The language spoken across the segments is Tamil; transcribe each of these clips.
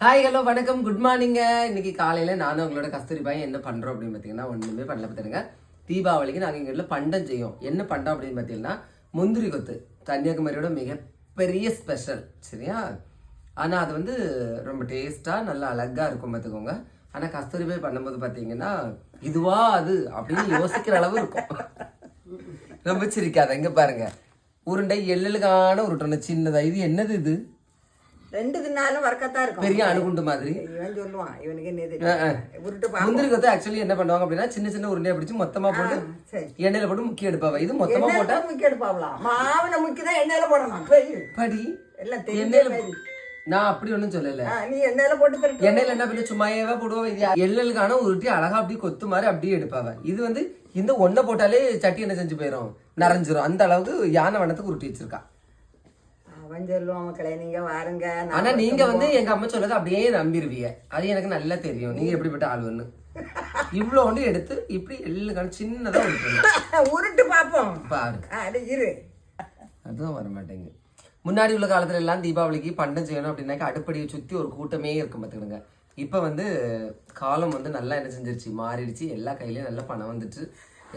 ஹாய் ஹலோ வணக்கம். குட் மார்னிங்க இன்னைக்கு காலையில் நானும் உங்களோட கஸ்தூரி பாய் என்ன பண்ணுறோம் அப்படின்னு பார்த்தீங்கன்னா ஒன்றுமே பண்ணல பார்த்துருங்க தீபாவளிக்கு நாங்கள் எங்கள் வீட்டில் பண்டம் செய்யும் என்ன பண்டம் அப்படின்னு பார்த்தீங்கன்னா முந்திரி கொத்து. கன்னியாகுமரியோட மிகப்பெரிய ஸ்பெஷல் சரியா? ஆனால் அது வந்து ரொம்ப டேஸ்ட்டாக நல்லா அழகாக இருக்கும் பார்த்துக்கோங்க ஆனால் கஸ்தூரி பாய் பண்ணும்போது பார்த்தீங்கன்னா இதுவா அது அப்படின்னு யோசிக்கிற அளவு இருக்கும். ரொம்ப சிரிக்காத எங்கே பாருங்கள் உருண்டை எள்ளலுக்கான உருட்டணும் சின்னதாக இது என்னது இது? ரெண்டு தின்னாலும் வரக்கத்தான் இருக்கும். பெரிய அணுகுண்டு மாதிரி. இவன் சொல்லுவான் இவனுக்கு என்ன உருட்டு முந்திரி கொத்து ஆக்சுவலி என்ன பண்ணுவாங்க அப்படின்னா சின்ன சின்ன உருண்டையை பிடிச்சு மொத்தமா போட்டு எண்ணெயில போட்டு முக்கிய எடுப்பாங்க இது மொத்தமா போட்டா எண்ணெயில முக்கி எடுப்பாவலாம் மாவுல முக்கிதான் எண்ணெயில போடணும். படி. எல்லாம் எண்ணெயில. நான் அப்படி ஒண்ணும் சொல்லல. நீ எண்ணெயில போட்டு எண்ணெயில என்ன பண்ண? சும்மாயேவா போடுவோம் இது எள்ளலுக்கான உருட்டி அழகா அப்படியே கொத்து மாதிரி அப்படியே எடுப்பாங்க இது வந்து இந்த ஒன்றை போட்டாலே சட்டி என்ன செஞ்சு போயிடும் நரைஞ்சிரும். அந்த அளவுக்கு யானை வனத்துக்கு உருட்டி வச்சிருக்கா. அவன் சொல்லுவான் மக்களே நீங்க வாருங்க ஆனா நீங்க வந்து எங்க அம்மா சொல்லதை அப்படியே நம்பிருவீங்க. அது எனக்கு நல்லா தெரியும். நீங்க எப்படிப்பட்ட ஆளுன்னு. இவ்வளோ ஒன்று எடுத்து இப்படி எள்ளுக்கான சின்னதா உருட்டு பாரு. அது இரு அதுவும் வர மாட்டேங்குது முன்னாடி உள்ள காலத்துல எல்லாம் தீபாவளிக்கு பண்டம் செய்யணும் அப்படின்னாக்க அடுப்படியை சுத்தி ஒரு கூட்டமே இருக்கும் பார்த்துக்கிடுங்க இப்போ வந்து காலம் வந்து நல்லா என்ன செஞ்சிருச்சு? மாறிடுச்சு. எல்லா கையிலயும் நல்லா பணம் வந்துட்டு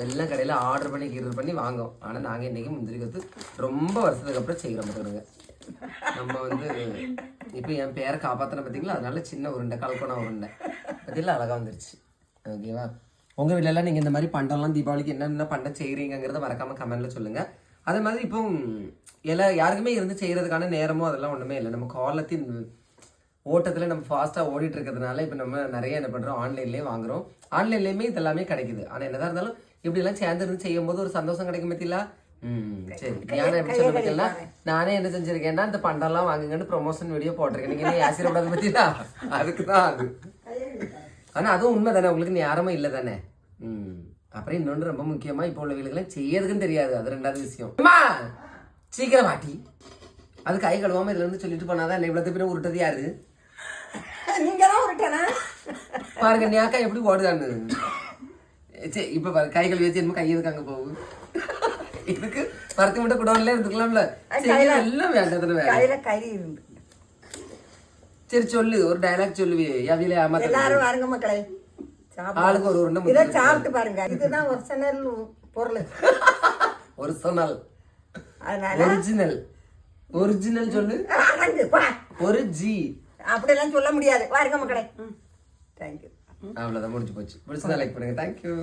எல்லாம் கடையில் ஆர்டர் பண்ணி கீரல் பண்ணி வாங்குவோம். ஆனால் நாங்கள் இன்றைக்கி முந்திரி கொத்து ரொம்ப வருஷத்துக்கு அப்புறம் செய்கிறோம் பார்த்துக்கிடுங்க நம்ம வந்து இப்போ என் பேரை காப்பாற்றின பார்த்தீங்களா? அதனால சின்ன உருண்டை கல்பனா உருண்டை. பார்த்தீங்களா? அழகாக வந்துருச்சு. ஓகேவா உங்கள் வீட்டிலலாம் நீங்கள் இந்த மாதிரி பண்டம்லாம் தீபாவளிக்கு என்னென்ன பண்டம் செய்கிறீங்கிறத மறக்காம கமெண்டில் சொல்லுங்கள் அதே மாதிரி இப்போ எல்லா யாருக்குமே இருந்து செய்கிறதுக்கான நேரமோ அதெல்லாம் ஒன்றுமே இல்லை. நம்ம காலத்தின் ஓட்டத்தில் நம்ம ஃபாஸ்ட்டாக ஓடிட்டு இருக்கிறதுனால இப்போ நம்ம நிறைய என்ன பண்ணுறோம் ஆன்லைன்லேயே வாங்குறோம். ஆன்லைன்லேயுமே இதெல்லாமே கிடைக்குது. ஆனால் என்னதான் இருந்தாலும் இப்படி எல்லாம் சேர்ந்து இருந்து செய்யும் போது ஒரு சந்தோஷம் கிடைக்கும் பத்தியில ம் சரி. ஞானம் எப்படி சொல்ல நானே என்ன செஞ்சிருக்கேன்னா இந்த பண்டம்லாம் வாங்குங்கன்னு ப்ரொமோஷன் வீடியோ போட்டிருக்கேன். நீங்க என்ன ஆசீர்வாதம் பத்தியா? அதுக்கு தான் அது. ஆனா அதுவும் உண்மை தானே. உங்களுக்கு நேரமும் இல்லை தானே. ம். அப்புறம் இன்னொன்று ரொம்ப முக்கியமா இப்போ உள்ள வீடுகளை செய்யறதுக்கும் தெரியாது. அது ரெண்டாவது விஷயம். அம்மா! சீக்கிரம் மாட்டி அது கை கழுவாம இதுல இருந்து சொல்லிட்டு போனாதான் இவ்வளவு பேர் உருட்டது யாரு? நீங்க தான் உருட்டனா பாருங்க ஞாக்கா எப்படி ஓடுதான்னு. சரி இப்ப பாரு கை கழுவி வச்சு என்னமோ கை எதுக்கு அங்க போகுது? இதுக்கு பருத்தி மட்டும் குடோன்ல இருந்துக்கலாம்ல. எல்லாம் வேண்டாம் கையில கறி இருந்து. சரி சொல்லு ஒரு டயலாக் சொல்லுவியே அவியில ஏமாத்த எல்லாரும் வாருங்க மக்களே. ஆளுக்கு ஒரு உருண்டை இதை சாப்பிட்டு பாருங்க. இதுதான் ஒரிஜினல் பொருள். ஒரு அதனால ஒரிஜினல் ஒரிஜினல் சொல்லு. ஒரு ஜி அப்படியெல்லாம் சொல்ல முடியாது. வாருங்க மக்களே. தேங்க்யூ அவ்வளோதான் முடிஞ்சு போச்சு. பிடிச்சதா லைக் பண்ணுங்க. தேங்க்யூ